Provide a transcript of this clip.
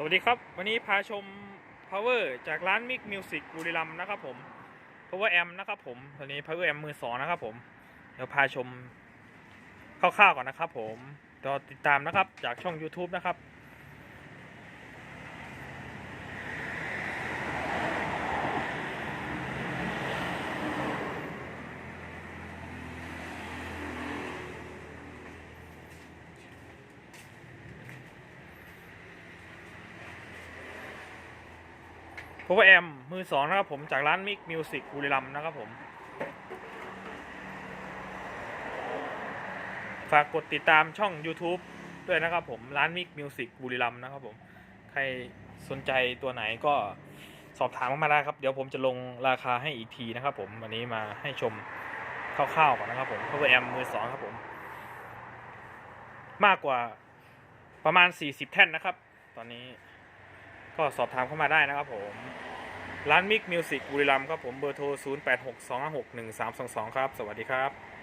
สวัสดีครับ วันนี้พาชม power จากร้าน Mix Music บุรีรัมนะครับผม power amp นะครับผมตอนนี้ power amp มือสองนะครับผมเดี๋ยวพาชมคร่าวๆก่อนนะครับผมรอติดตามนะครับจากช่อง YouTube นะครับ power amp มือสองนะครับผมจากร้าน Mix Music บุรีรัมนะครับผม ฝากกดติดตามช่อง YouTube ด้วยนะครับผมร้านมิกมิวสิกบุรีรัมนะครับผม ใครสนใจตัวไหนก็สอบถามเข้ามาได้ครับ เดี๋ยวผมจะลงราคาให้อีกทีนะครับผม วันนี้มาให้ชมคร่าวๆก่อนนะครับผม power amp มือสองครับผม มากกว่าประมาณ 40 แท่นนะครับ ตอนนี้ก็สอบถามเข้ามาได้นะครับผม ร้านมิกมิวสิกบุรีรัมย์ครับผมเบอร์โทร 0862561322 ครับ สวัสดีครับ